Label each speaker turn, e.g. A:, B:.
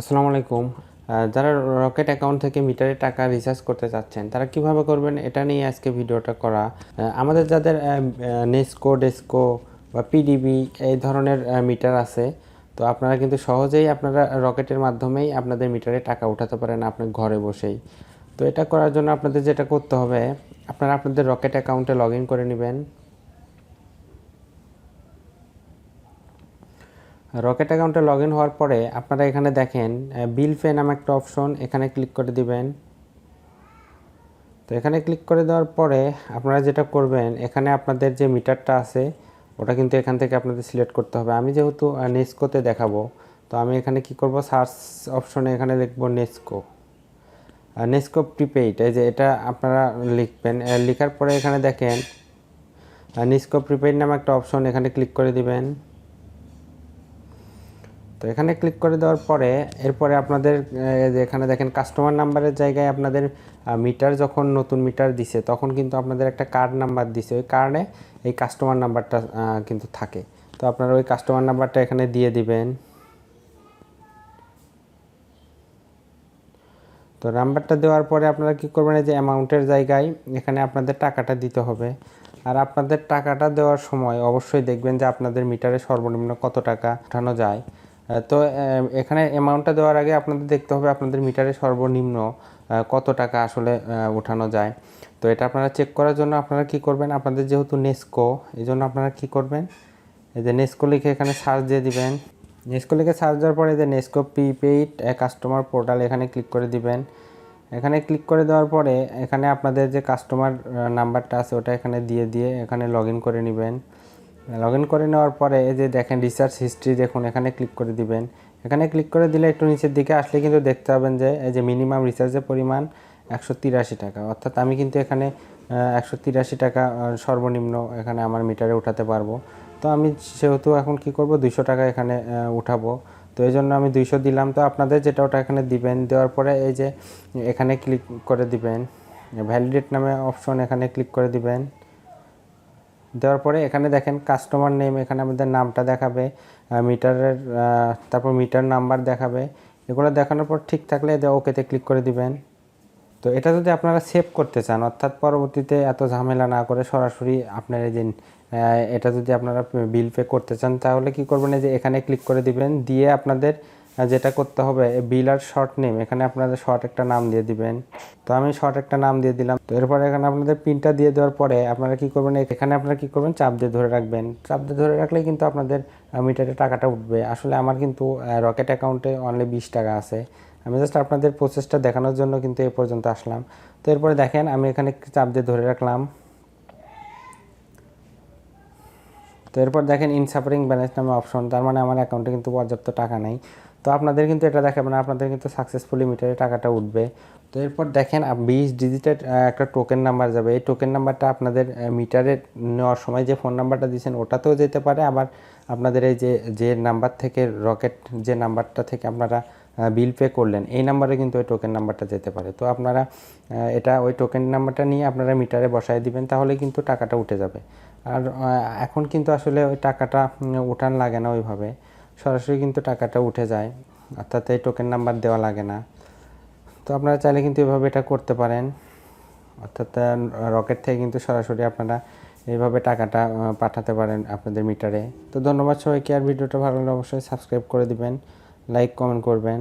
A: আসসালামু আলাইকুম। যারা রকেট অ্যাকাউন্ট থেকে মিটারে টাকা রিচার্জ করতে চাচ্ছেন, তারা কীভাবে করবেন? এটা নিয়ে আজকে ভিডিওটা করা। আমাদের যাদের নেস্কো ডেস্কো বা পিডিবি এই ধরনের মিটার আছে, তো আপনারা কিন্তু সহজেই আপনারা রকেটের মাধ্যমেই আপনাদের মিটারে টাকা উঠাতে পারেন আপনার ঘরে বসেই। তো এটা করার জন্য আপনাদের যেটা করতে হবে, আপনারা আপনাদের রকেট অ্যাকাউন্টে লগ করে নেবেন। রকেট অ্যাকাউন্টে লগ ইন হওয়ার পরে আপনারা এখানে দেখেন বিল পে নামে একটা অপশন, এখানে ক্লিক করে দিবেন। তো এখানে ক্লিক করে দেওয়ার পরে আপনারা যেটা করবেন, এখানে আপনাদের যে মিটারটা আছে, ওটা কিন্তু এখান থেকে আপনাদের সিলেক্ট করতে হবে। আমি যেহেতু নেস্কোতে দেখাবো, তো আমি এখানে কি করব? সার্চ অপশনে এখানে লিখব নেস্কো নেস্কো প্রিপেইড এই যে এটা আপনারা লিখবেন। লেখার পরে এখানে দেখেন নেস্কো প্রিপেইড নামে একটা অপশন, এখানে ক্লিক করে দিবেন। তো এখানে ক্লিক করে দেওয়ার পরে, এরপরে আপনাদের এখানে দেখেন কাস্টমার নাম্বারের জায়গায় আপনাদের মিটার যখন নতুন মিটার দিছে, তখন কিন্তু আপনাদের একটা কার্ড নাম্বার দিছে। ওই কারণে এই কাস্টমার নাম্বারটা কিন্তু থাকে। তো আপনারা ওই কাস্টমার নাম্বারটা এখানে দিয়ে দিবেন। তো নাম্বারটা দেওয়ার পরে আপনারা কী করবেন, এই যে অ্যামাউন্টের জায়গায় এখানে আপনাদের টাকাটা দিতে হবে। আর আপনাদের টাকাটা দেওয়ার সময় অবশ্যই দেখবেন যে আপনাদের মিটারে সর্বনিম্ন কত টাকা ওঠানো যায়। তো এখানে অ্যামাউন্টটা দেওয়ার আগে আপনাদের দেখতে হবে আপনাদের মিটারে সর্বনিম্ন কত টাকা আসলে ওঠানো যায়। তো এটা আপনারা চেক করার জন্য আপনারা কি করবেন, আপনাদের যেহেতু নেস্কো এই জন্য আপনারা কি করবেন, এই যে নেস্কো লিখে এখানে সার্চ দিয়ে দিবেন। নেস্কো লিখে সার্চ দেওয়ার পরে যে নেস্কো প্রিপেইড কাস্টমার পোর্টাল এখানে ক্লিক করে দিবেন। এখানে ক্লিক করে দেওয়ার পরে এখানে আপনাদের যে কাস্টমার নাম্বারটা আছে ওটা এখানে দিয়ে দিয়ে এখানে লগ করে নেবেন। লগ ইন করে নেওয়ার পরে এই যে দেখেন রিসার্চ হিস্ট্রি দেখুন, এখানে ক্লিক করে দিবেন। এখানে ক্লিক করে দিলে একটু নিচের দিকে আসলে কিন্তু দেখতে পাবেন যে এই যে মিনিমাম রিচার্জের পরিমাণ একশো তিরাশি টাকা। অর্থাৎ আমি কিন্তু এখানে একশো তিরাশি টাকা সর্বনিম্ন এখানে আমার মিটারে উঠাতে পারব। তো আমি সেহেতু এখন কি করব? দুইশো টাকা এখানে উঠাবো। তো এই জন্য আমি দুইশো দিলাম। তো আপনাদের যেটা ওটা এখানে দিবেন, দেওয়ার পরে এই যে এখানে ক্লিক করে দিবেন। ভ্যালিডেট নামে অপশন এখানে ক্লিক করে দিবেন। দেওয়ার পরে এখানে দেখেন কাস্টমার নেম এখানে আমাদের নামটা দেখাবে মিটারের তারপর মিটার নাম্বার দেখাবে। এগুলো দেখানোর পর ঠিক থাকলে ওকেতে ক্লিক করে দিবেন। তো এটা যদি আপনারা সেভ করতে চান, অর্থাৎ পরবর্তীতে এত ঝামেলা না করে সরাসরি আপনার এই যে এটা যদি আপনারা বিল পে করতে চান, তাহলে কি করবেন? এই যে এখানে ক্লিক করে দিবেন, দিয়ে আপনাদের যেটা করতে হবে বিল আর শর্ট নেম এখানে আপনাদের শর্ট একটা নাম দিয়ে দিবেন। তো আমি শর্ট একটা নাম দিয়ে দিলাম। তো এরপরে এখানে আপনাদের পিনটা দিয়ে দেওয়ার পরে আপনারা কি করবেন এখানে আপনারা কি করবেন, চাপ দিয়ে ধরে রাখবেন। চাপ দিয়ে ধরে রাখলে কিন্তু আপনাদের মিটারে টাকাটা উঠবে। আসলে আমার কিন্তু রকেট অ্যাকাউন্টে অনলি বিশ টাকা আছে। আমি জাস্ট আপনাদের প্রসেসটা দেখানোর জন্য কিন্তু এ পর্যন্ত আসলাম। তো এরপরে দেখেন, আমি এখানে চাপ দিয়ে ধরে রাখলাম। তো এরপর দেখেন ইনসাফারিং ব্যালেন্স নামে অপশন তার মানে আমার অ্যাকাউন্টে কিন্তু পর্যাপ্ত টাকা নেই। তো আপনাদের কিন্তু এটা দেখাবে না আপনাদের কিন্তু সাকসেসফুলি মিটারে টাকাটা উঠবে। তো এরপর দেখেন বিশ ডিজিটের একটা টোকেন নাম্বার যাবে। এই টোকেন নাম্বারটা আপনাদের মিটারে নেওয়ার সময় যে ফোন নাম্বারটা দিয়েছেন, ওটাতেও যেতে পারে। আবার আপনাদের এই যে যে নাম্বার থেকে রকেট যে নাম্বারটা থেকে আপনারা বিল পে করলেন, এই নাম্বারে কিন্তু ওই টোকেন নাম্বারটা যেতে পারে। তো আপনারা এটা ওই টোকেন নাম্বারটা নিয়ে আপনারা মিটারে বসায় দিবেন, তাহলে কিন্তু টাকাটা উঠে যাবে। আর এখন কিন্তু আসলে ওই টাকাটা উঠান লাগে না ওইভাবে। সরাসরি কিন্তু টাকাটা উঠে যায় অর্থাৎ এই টোকেন নাম্বার দেওয়া লাগে না। তো আপনারা চাইলে কিন্তু এভাবে এটা করতে পারেন। অর্থাৎ রকেট থেকে কিন্তু সরাসরি আপনারা এইভাবে টাকাটা পাঠাতে পারেন আপনাদের মিটারে তো ধন্যবাদ সবাইকে, আর ভিডিওটা ভালো লাগলে অবশ্যই সাবস্ক্রাইব করে দিবেন লাইক কমেন্ট করবেন।